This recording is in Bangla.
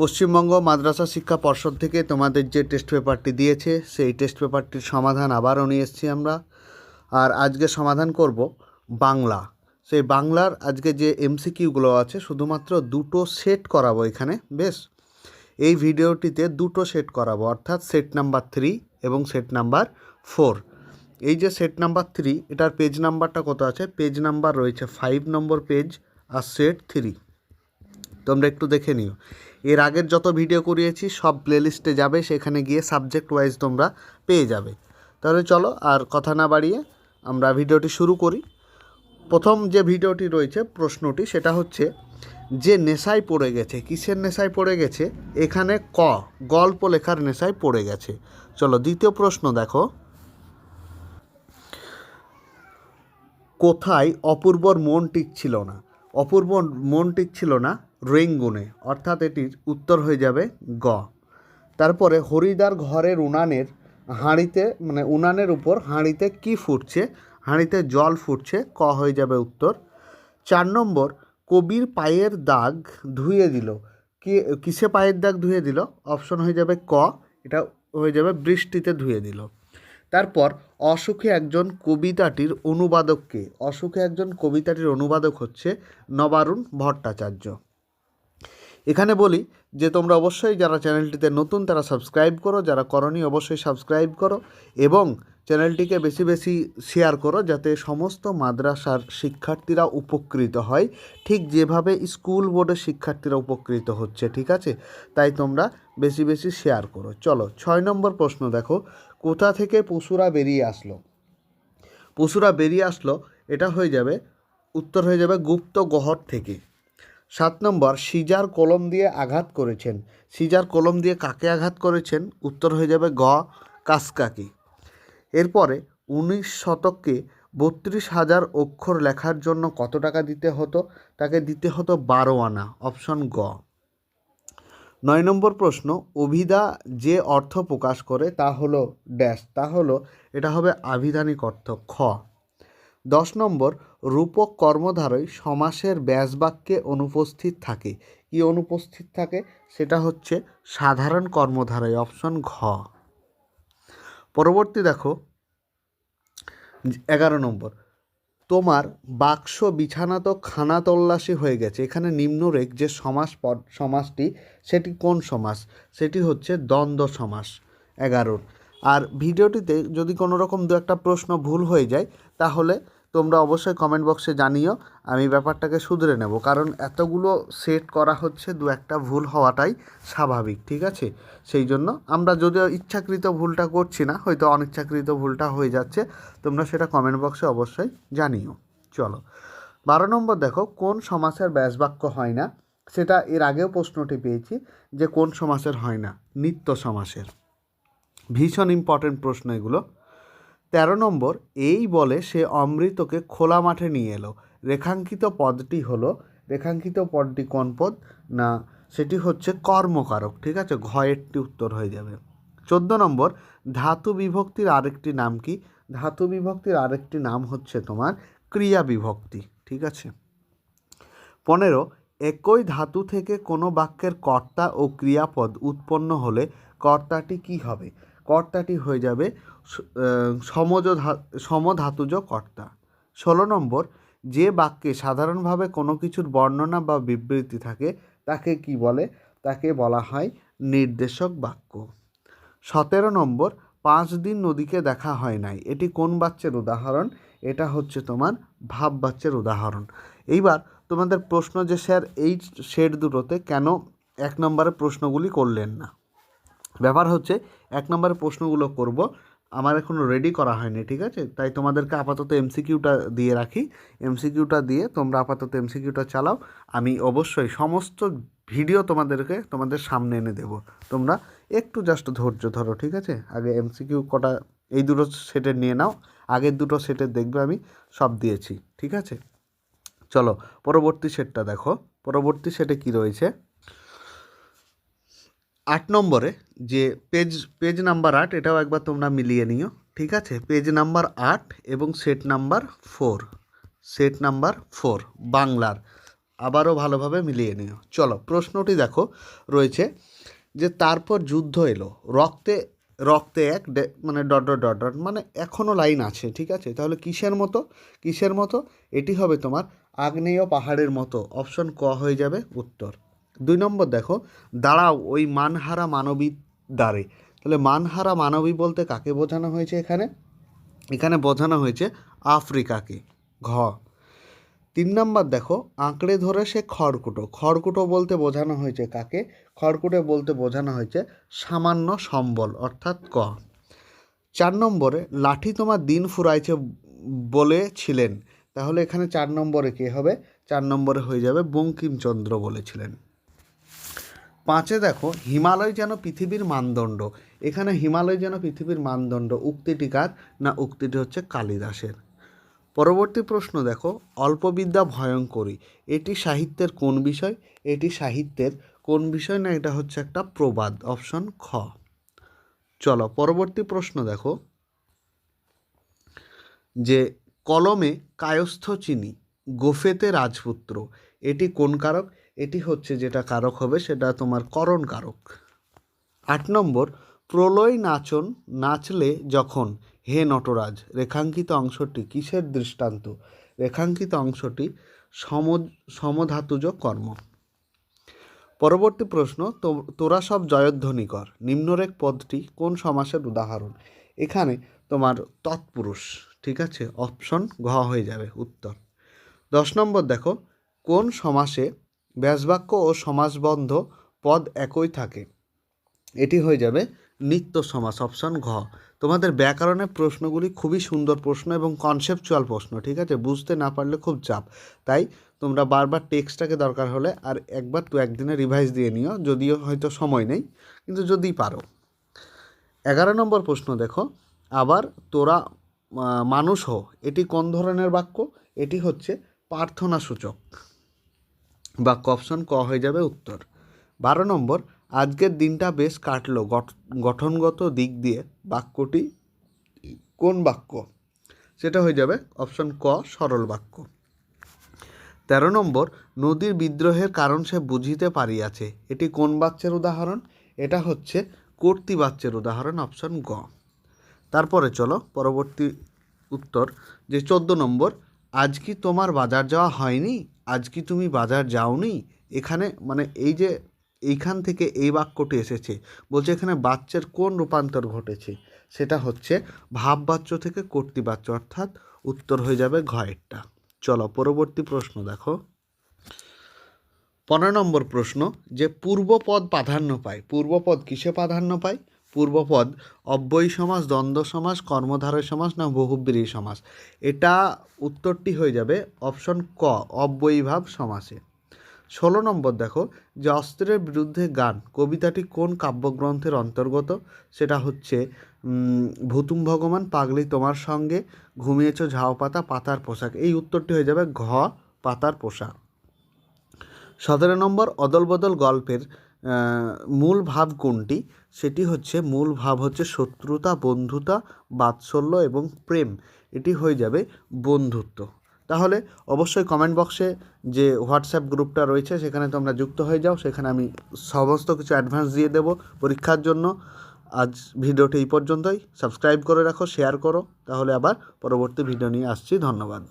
পশ্চিমবঙ্গ মাদ্রাসা শিক্ষা পর্ষদ থেকে তোমাদের যে টেস্ট পেপারটি দিয়েছে, সেই টেস্ট পেপারটির সমাধান আবারও নিয়ে এসেছি আমরা। আর আজকে সমাধান করব বাংলা। সেই বাংলার আজকে যে এমসিকিউগুলো আছে, শুধুমাত্র দুটো সেট করাবো এখানে, বেশ? এই ভিডিওটিতে দুটো সেট করাবো, অর্থাৎ সেট নাম্বার থ্রি এবং সেট নাম্বার ফোর। এই যে সেট নাম্বার থ্রি, এটার পেজ নাম্বারটা কত আছে? পেজ নাম্বার রয়েছে ফাইভ নম্বর পেজ, আর সেট থ্রি। তোমরা একটু দেখে নিও। এর আগের যত ভিডিও করিয়েছি, সব প্লেলিস্টে যাবে, সেখানে গিয়ে সাবজেক্ট ওয়াইজ তোমরা পেয়ে যাবে। তাহলে চলো, আর কথা না বাড়িয়ে আমরা ভিডিওটি শুরু করি। প্রথম যে ভিডিওটি রয়েছে, প্রশ্নটি, সেটা হচ্ছে, যে নেশায় পড়ে গেছে, কিসের নেশায় পড়ে গেছে, এখানে ক, গল্প লেখার নেশায় পড়ে গেছে। চলো, দ্বিতীয় প্রশ্ন দেখো। কোথায় অপূর্বর মন টিকছিল না? অপূর্ব মন টিকছিল না রেঙ্গুনে অর্থাৎ এটির উত্তর হয়ে যাবে গ। তারপরে হরিদার ঘরের উনানের হাঁড়িতে মানে উনানের উপর হাঁড়িতে কি ফুটছে? হাঁড়িতে জল ফুটছে, ক হয়ে যাবে উত্তর। চার নম্বর, কবির পায়ের দাগ ধুয়ে দিল। কি, কিসে পায়ের দাগ ধুয়ে দিল? অপশন হয়ে যাবে ক, এটা হয়ে যাবে বৃষ্টিতে ধুয়ে দিল। তারপর, অসুখে একজন কবিতাটির অনুবাদককে অসুখে একজন কবিতাটির অনুবাদক হচ্ছে নবারুণ ভট্টাচার্য। এখানে বলি যে তোমরা অবশ্যই যারা চ্যানেলটিতে নতুন তারা সাবস্ক্রাইব করো, যারা করনি অবশ্যই সাবস্ক্রাইব করো এবং চ্যানেলটিকে বেশি বেশি শেয়ার করো যাতে সমস্ত মাদ্রাসার শিক্ষার্থীরা উপকৃত হয়। ঠিক যেভাবে স্কুল বোর্ডের শিক্ষার্থীরা উপকৃত হচ্ছে, ঠিক আছে? তাই তোমরা বেশি বেশি শেয়ার করো। চলো, ছয় নম্বর প্রশ্ন দেখো। কোথা থেকে পশুরা বেরিয়ে আসলো? পশুরা বেরিয়ে আসলো, এটা হয়ে যাবে, উত্তর হয়ে যাবে গুপ্ত গহর থেকে। সাত নম্বর, সিজার কলম দিয়ে আঘাত করেছেন। সিজার কলম দিয়ে কাকে আঘাত করেছেন? উত্তর হয়ে যাবে গ, কাসকাকি। এরপরে উনিশ শতকে বত্রিশ হাজার অক্ষর লেখার জন্য কত টাকা দিতে হতো? তাকে দিতে হতো বারো আনা, অপশন গ। নয় নম্বর প্রশ্ন, অভিধা যে অর্থ প্রকাশ করে তা হলো ড্যাশ, তা হলো, এটা হবে আভিধানিক অর্থ, খ। দশ নম্বর, রূপক কর্মধারয় সমাসের ব্যাসবাক্যে অনুপস্থিত থাকে। কি অনুপস্থিত থাকে? সেটা হচ্ছে সাধারণ কর্মধারয় অপশন ঘ। পরবর্তী দেখো, এগারো নম্বর, তোমার বাক্স বিছানা তো খানা তল্লাশি হয়ে গেছে, এখানে নিম্নরেখ যে সমাস পদ, সমাসটি, সেটি কোন সমাস? সেটি হচ্ছে দ্বন্দ্ব সমাস এগারোর আর ভিডিওটিতে যদি কোনো রকম দু একটা প্রশ্ন ভুল হয়ে যায়, তাহলে তোমরা অবশ্যই কমেন্ট বক্সে জানিও, আমি ব্যাপারটাকে শুধরে নেব। কারণ এতগুলো সেট করা হচ্ছে, দু একটা ভুল হওয়াটাই স্বাভাবিক, ঠিক আছে? সেই জন্য আমরা যদিও ইচ্ছাকৃত ভুলটা করছি না, হয়তো অনিচ্ছাকৃত ভুলটা হয়ে যাচ্ছে, তোমরা সেটা কমেন্ট বক্সে অবশ্যই জানিও। চলো। বারো নম্বর দেখো, কোন সমাসের ব্যাসবাক্য হয় না? সেটা এর আগেও প্রশ্নটি পেয়েছি যে কোন সমাসের হয় না? নিত্য সমাসের। ভীষণ ইম্পর্টেন্ট প্রশ্ন এগুলো। তেরো নম্বর, এই বলে সে অমৃতকে খোলা মাঠে নিয়ে এলো। রেখাঙ্কিত পদটি হলো, রেখাঙ্কিত পদটি কোন পদ? না, সেটি হচ্ছে কর্মকারক, ঠিক আছে? ঘয়েরটি উত্তর হয়ে যাবে। চোদ্দ নম্বর, ধাতু বিভক্তির আরেকটি নাম কি? ধাতু বিভক্তির আরেকটি নাম হচ্ছে তোমার ক্রিয়া বিভক্তি, ঠিক আছে? পনেরো, একই ধাতু থেকে কোনো বাক্যের কর্তা ও ক্রিয়াপদ উৎপন্ন হলে কর্তাটি কি হবে? কর্তাটি হয়ে যাবে সমজ সমধাতুজ কর্তা। ষোলো নম্বর, যে বাক্যে সাধারণভাবে কোনো কিছুর বর্ণনা বা বিবৃতি থাকে, তাকে কি বলে? তাকে বলা হয় নির্দেশক বাক্য। সতেরো নম্বর, পাঁচ দিন নদীকে দেখা হয় নাই। এটি কোন বাচ্চার উদাহরণ? এটা হচ্ছে তোমার ভাব বাচ্চার উদাহরণ। এইবার তোমাদের প্রশ্ন যে, স্যার, এই শেড দুটোতে কেন এক নম্বরের প্রশ্নগুলি করলেন না? ব্যাপার হচ্ছে, এক নম্বরের প্রশ্নগুলো করব। আমার এখনও রেডি করা হয়নি, ঠিক আছে? তাই তোমাদেরকে আপাতত এমসিকিউটা দিয়ে রাখি। এমসিকিউটা দিয়ে তোমরা আপাতত এমসিকিউটা চালাও। আমি অবশ্যই সমস্ত ভিডিও তোমাদেরকে তোমাদের সামনে এনে দেব। তোমরা একটু জাস্ট ধৈর্য ধরো, ঠিক আছে? আগে এমসিকিউ কটা, এই দুটো সেটের নিয়ে নাও। আগের দুটো সেটের দেখবে আমি সব দিয়েছি, ঠিক আছে? চলো, পরবর্তী সেটটা দেখো। পরবর্তী সেটে কি রয়েছে? আট নম্বরে যে পেজ পেজ নাম্বার আট, এটাও একবার তোমরা মিলিয়ে নিও, ঠিক আছে? পেজ নাম্বার আট এবং set number four set number four বাংলার। আবারও ভালোভাবে মিলিয়ে নিও। চলো, প্রশ্নটি দেখো, রয়েছে যে তারপর যুদ্ধ এলো, রক্তে রক্তে এক মানে ডট ডট ডট ডট মানে এখনও লাইন আছে, ঠিক আছে? তাহলে কিসের মতো? কিসের মতো? এটি হবে তোমার আগ্নেয় পাহাড়ের মতো। অপশন ক হয়ে যাবে, উত্তর। দুই নম্বর দেখো, দাঁড়াও, ওই মানহারা মানবী দ্বারে। তাহলে মানহারা মানবী বলতে কাকে বোঝানো হয়েছে এখানে? এখানে বোঝানো হয়েছে আফ্রিকাকে, ঘ। তিন নম্বর দেখো, আঁকড়ে ধরে সে খড়কুটো। খড়কুটো বলতে বোঝানো হয়েছে কাকে? খড়কুটো বলতে বোঝানো হয়েছে সামান্য সম্বল, অর্থাৎ ক। চার নম্বরে, লাঠি তোমার দিন ফুরাইছে বলেছিলেন। তাহলে এখানে চার নম্বরে কে হবে? চার নম্বরে হয়ে যাবে বঙ্কিমচন্দ্র বলেছিলেন। পাঁচে দেখো, হিমালয় যেন পৃথিবীর মানদণ্ড। এখানে হিমালয় যেন পৃথিবীর মানদণ্ড উক্তিটি কার না উক্তিটি হচ্ছে কালিদাসের। পরবর্তী প্রশ্ন দেখো, অল্পবিদ্যা ভয়ঙ্করী। এটি সাহিত্যের কোন বিষয়? এটি সাহিত্যের কোন বিষয় না এটা হচ্ছে একটা প্রবাদ, অপশন খ। চলো, পরবর্তী প্রশ্ন দেখো, যে কলমে কায়স্থ চিনি গোফেতে রাজপুত্র, এটি কোন কারক? এটি হচ্ছে যেটা কারক হবে, সেটা তোমার করণ কারক। আট নম্বর, প্রলয় নাচন, নাচলে যখন, হে নটরাজ, রেখাঙ্কিত অংশটি কিসের দৃষ্টান্ত? রেখাঙ্কিত অংশটি সম সমধাতুজ কর্ম। পরবর্তী প্রশ্ন তোরা সব জয়ধ্বনি কর নিম্নরেখ পদটি কোন সমাসের উদাহরণ? এখানে তোমার তৎপুরুষ, ঠিক আছে? অপশন ঘ হয়ে যাবে, উত্তর। দশ নম্বর দেখো, কোন সমাসে ব্যাসবাক্য ও সমাসবন্ধ পদ একই থাকে। এটি হয়ে যাবে নিত্য সমাস, অপশন ঘ। তোমাদের ব্যাকরণের প্রশ্নগুলি খুবই সুন্দর প্রশ্ন এবং কনসেপচুয়াল প্রশ্ন, ঠিক আছে? বুঝতে না পারলে খুব চাপ। তাই তোমরা বারবার টেক্সটটাকে দরকার হলে আর একবার তো একদিনে রিভাইজ দিয়ে নিও, যদিও হয়তো সময় নেই, কিন্তু যদি পারো। এগারো নম্বর প্রশ্ন দেখো, আবার তোরা মানুষ হো এটি কোন ধরনের বাক্য? এটি হচ্ছে প্রার্থনা সূচক বাক্য অপশন ক হয়ে যাবে উত্তর। বারো নম্বর, আজকের দিনটা বেশ কাটলো। গঠ- গঠনগত দিক দিয়ে বাক্যটি কোন বাক্য? সেটা হয়ে যাবে অপশন ক, সরল বাক্য। তেরো নম্বর, নদীর বিদ্রোহের কারণ সে বুঝিতে পারিয়াছে। এটি কোন বাচ্চার উদাহরণ? এটা হচ্ছে কর্তৃবাচ্যের উদাহরণ, অপশন গ। তারপরে চলো পরবর্তী উত্তর, যে চোদ্দ নম্বর, আজ কি তোমার বাজার যাওয়া হয়নি? আজ কি তুমি বাজার যাওনি? এখানে মানে এই যে এইখান থেকে এই বাক্যটি এসেছে, বলছে এখানে বাচ্চার কোন রূপান্তর ঘটেছে? সেটা হচ্ছে ভাববাচ্য থেকে কর্তৃবাচ্য, অর্থাৎ উত্তর হয়ে যাবে ঘয়েরটা। চলো পরবর্তী প্রশ্ন দেখো। পনেরো নম্বর প্রশ্ন, যে পূর্বপদ প্রাধান্য পায়, পূর্বপদ কিসে প্রাধান্য পায়? পূর্বপদ অব্যয়ী সমাস দ্বন্দ্ব সমাস কর্মধারয় সমাস না বহুব্রী সমাস এটা উত্তরটি হয়ে যাবে অপশন ক, অব্যয়ীভাব সমাসে। ষোলো নম্বর দেখো, যে অস্ত্রের বিরুদ্ধে গান, কবিতাটি কোন কাব্যগ্রন্থের অন্তর্গত? সেটা হচ্ছে ভুতুম ভগবান, পাগলি তোমার সঙ্গে, ঘুমিয়েছ ঝাও পাতা, পাতার পোশাক। এই উত্তরটি হয়ে যাবে ঘ, পাতার পোশাক। সতেরো নম্বর অদল বদল গল্পের মূল ভাব কোনটি? সেটি হচ্ছে মূল ভাব হচ্ছে শত্রুতা, বন্ধুতা, বাৎসল্য এবং প্রেম। এটি হয়ে যাবে বন্ধুত্ব। তাহলে অবশ্যই কমেন্ট বক্সে যে হোয়াটসঅ্যাপ গ্রুপটা রয়েছে, সেখানে তোমরা যুক্ত হয়ে যাও। সেখানে আমি সমস্ত কিছু অ্যাডভান্স দিয়ে দেবো পরীক্ষার জন্য। আজ ভিডিওটি এই পর্যন্তই। সাবস্ক্রাইব করে রাখো শেয়ার করো। তাহলে আবার পরবর্তী ভিডিও নিয়ে আসছি। ধন্যবাদ।